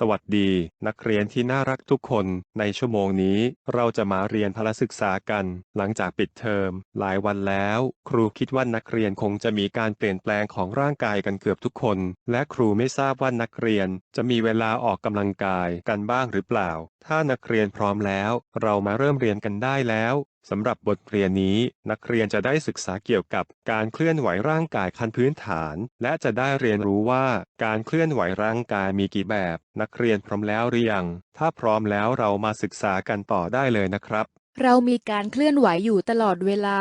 สวัสดี นักเรียนที่น่ารักทุกคนในชั่วโมงนี้เราจะมาเรียนพละศึกษากัน หลังจากปิดเทอม หลายวันแล้ว ครูคิดว่านักเรียนคงจะมีการเปลี่ยนแปลงของร่างกายกันเกือบทุกคน และครูไม่ทราบว่านักเรียนจะมีเวลาออกกำลังกายกันบ้างหรือเปล่า ถ้านักเรียนพร้อมแล้ว เรามาเริ่มเรียนกันได้แล้ว สำหรับบทเรียนนี้นักเรียนจะได้ศึกษาเกี่ยวกับการเคลื่อนไหวร่างกายขั้นพื้นฐาน และจะได้เรียนรู้ว่าการเคลื่อนไหวร่างกายมีกี่แบบ นักเรียนพร้อมแล้วหรือยัง ถ้าพร้อมแล้วเรามาศึกษากันต่อได้เลยนะครับ เรามีการเคลื่อนไหวอยู่ตลอดเวลา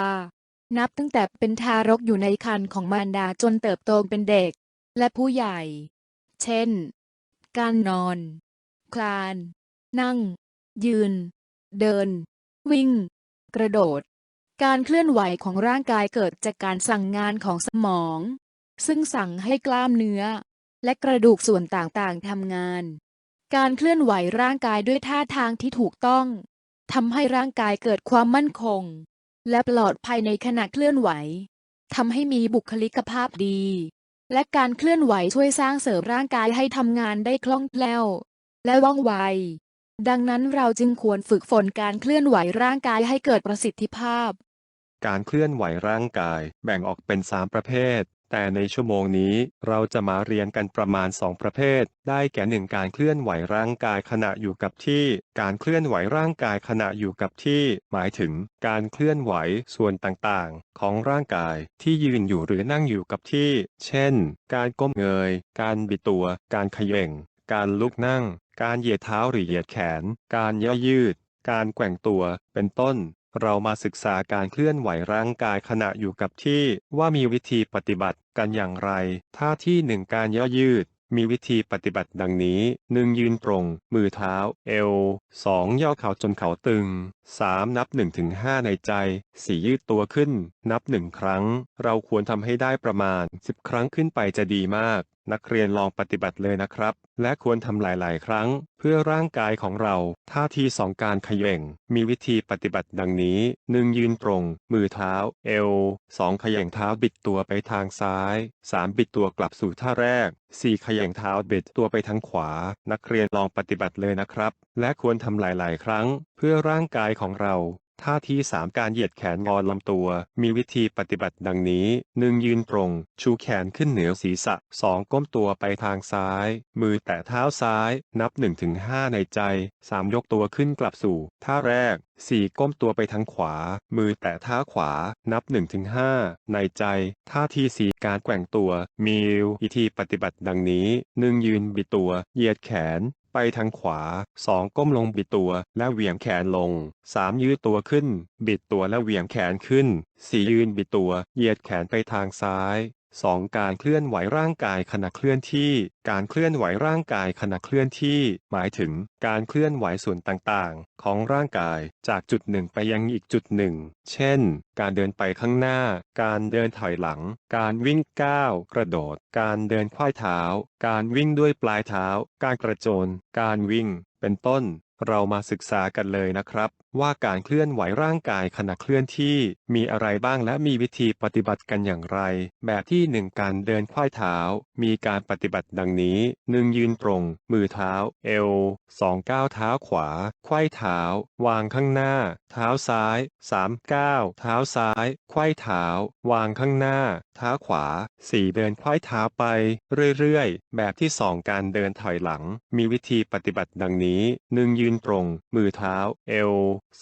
นับตั้งแต่เป็นทารกอยู่ในครรภ์ของมารดาจนเติบโตเป็นเด็ก และผู้ใหญ่ เช่น การนอน คลาน นั่ง ยืน เดิน วิ่ง กระโดด การเคลื่อนไหวของร่างกายเกิดจากการสั่งงานของสมอง ซึ่งสั่งให้กล้ามเนื้อ และกระดูกส่วนต่างๆทำงาน การเคลื่อนไหวร่างกายด้วยท่าทางที่ถูกต้องทำให้ร่างกายเกิดความมั่นคง และปลอดภัยในขณะเคลื่อนไหวทำให้มีบุคลิกภาพดี และการเคลื่อนไหวช่วยสร้างเสริมร่างกายให้ทำงานได้คล่องแคล่ว และว่องไว ดังนั้นเราจึงควรฝึกฝนการเคลื่อนไหวร่างกายให้เกิดประสิทธิภาพ การเคลื่อนไหวร่างกายแบ่งออกเป็น 3 ประเภท แต่ในชั่วโมงนี้เราจะมาเรียนกันประมาณ 2 ประเภท ได้แก่หนึ่งการเคลื่อนไหวร่างกายขณะอยู่กับที่ การเคลื่อนไหวร่างกายขณะอยู่กับที่ หมายถึง การเคลื่อนไหวส่วนต่างๆ ของร่างกายที่ยืนอยู่หรือนั่งอยู่กับที่ เช่น การก้มเงย การบิดตัว การเขย่งการลุกนั่ง การเหยียดเท้าหรือเหยียดแขน การย่อยืด การแกว่งตัว เป็นต้น เรามาศึกษาการเคลื่อนไหวร่างกายขณะอยู่กับที่ว่ามีวิธีปฏิบัติกันอย่างไร ท่าที่หนึ่งการย่อยืดมีวิธีปฏิบัติดังนี้ 1. ยืนตรง มือเท้า เอว 2. ย่อเข่าจนเข่าตึง 3. นับ1ถึง5ในใจ 4. ยืดตัวขึ้น นับ 1 ครั้ง เราควรทำให้ได้ประมาณ 10 ครั้งขึ้นไปจะดีมาก นักเรียนลองปฏิบัติเลยนะครับ และควรทำหลาย ๆ ครั้ง เพื่อร่างกายของเรา ท่าทีสองการขย่ง มีวิธีปฏิบัติดังนี้ 1. ยืนตรง มือเท้า เอว 2. เขย่งเท้าบิดตัวไปทางซ้าย 3. บิดตัวกลับสู่ท่าแรก 4. ขย่งเท้าบิดตัวไปทางขวา นักเรียนลองปฏิบัติเลยนะครับ และควรทำหลาย ๆ ครั้ง เพื่อร่างกายของเรา ท่าที่ 3 การเหยียดแขนงอลำตัว มีวิธีปฏิบัติดังนี้ 1. ยืนตรง ชูแขนขึ้นเหนือศีรษะ 2. ก้มตัวไปทางซ้าย มือแตะเท้าซ้าย นับ 1-5 ในใจ 3. ยกตัวขึ้นกลับสู่ ท่าแรก 4. ก้มตัวไปทางขวา มือแตะเท้าขวา นับ 1-5 ในใจ ท่าที่ 4 การแกว่งตัว มีวิธีปฏิบัติดังนี้ 1. ยืนบิดตัว เหยียดแขน ไปทางขวา 2. ก้มลงบิดตัวและเหวี่ยงแขนลง 3. ยืดตัวขึ้น บิดตัวและเหวี่ยงแขนขึ้น 4. ยืนบิดตัว เหยียดแขนไปทางซ้าย 2. การเคลื่อนไหวร่างกายขณะเคลื่อนที่ การเคลื่อนไหวร่างกายขณะเคลื่อนที่ หมายถึงการเคลื่อนไหวส่วนต่างๆ ของร่างกายจากจุดหนึ่งไปยังอีกจุดหนึ่ง เช่น การเดินไปข้างหน้า การเดินถอยหลัง การวิ่งก้าว กระโดด การเดินควายเท้า การวิ่งด้วยปลายเท้า การกระโจน การวิ่ง เป็นต้น เรามาศึกษากันเลยนะครับ ว่าการเคลื่อนไหวร่างกายขณะเคลื่อนที่มีอะไรบ้างและมีวิธีปฏิบัติกันอย่างไร แบบที่ 1 การเดินควายเท้า มีการปฏิบัติดังนี้ 1. ยืนตรง มือเท้า เอว 2. ก้าวเท้าขวาไขว้เท้า วางข้างหน้า เท้าซ้าย 3. ก้าวเท้าซ้ายไขว้เท้า วางข้างหน้า เท้าขวา 4. เดินไขว้เท้าไป เรื่อยๆ แบบที่ 2 การเดินถอยหลัง มีวิธีปฏิบัติดังนี้ 1. ยืนืนตรง มือเท้า เอว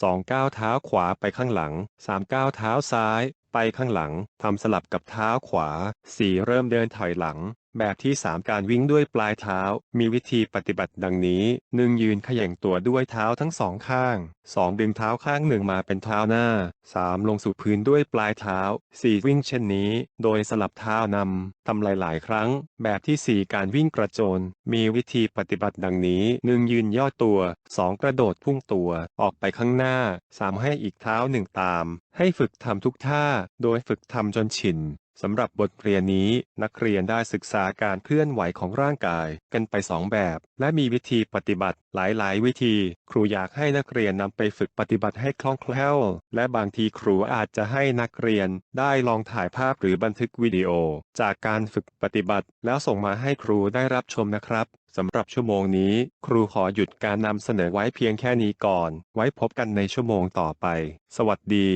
สองก้าวเท้าขวาไปข้างหลังสามก้าวเท้าซ้าย ไปข้างหลัง ทำสลับกับเท้าขวาสี่เริ่มเดินถอยหลัง แบบที่ 3 การวิ่งด้วยปลายเท้า มีวิธีปฏิบัติดังนี้ 1. ยืนขย่งตัวด้วยเท้าทั้งสองข้าง 2. ดึงเท้าข้างหนึ่งมาเป็นเท้าหน้า 3. ลงสู่พื้นด้วยปลายเท้า 4. วิ่งเช่นนี้ โดยสลับเท้านำทำหลาย ๆ ครั้ง แบบที่ 4 การวิ่งกระโจน มีวิธีปฏิบัติดังนี้ 1. ยืนย่อตัว 2. กระโดดพุ่งตัว ออกไปข้างหน้า 3. ให้อีกเท้าหนึ่งตาม ให้ฝึกทำทุกท่า โดยฝึกทำจนชิน สำหรับบทเรียนนี้นักเรียนได้ศึกษาการเคลื่อนไหวของร่างกายกันไปสองแบบ และมีวิธีปฏิบัติหลายๆ วิธี ครูอยากให้นักเรียนนำไปฝึกปฏิบัติให้คล่องแคล่ว และบางทีครูอาจจะให้นักเรียนได้ลองถ่ายภาพหรือบันทึกวิดีโอ จากการฝึกปฏิบัติ แล้วส่งมาให้ครูได้รับชมนะครับสำหรับชั่วโมงนี้ ครูขอหยุดการนำเสนอไว้เพียงแค่นี้ก่อน ไว้พบกันในชั่วโมงต่อไป สวัสดี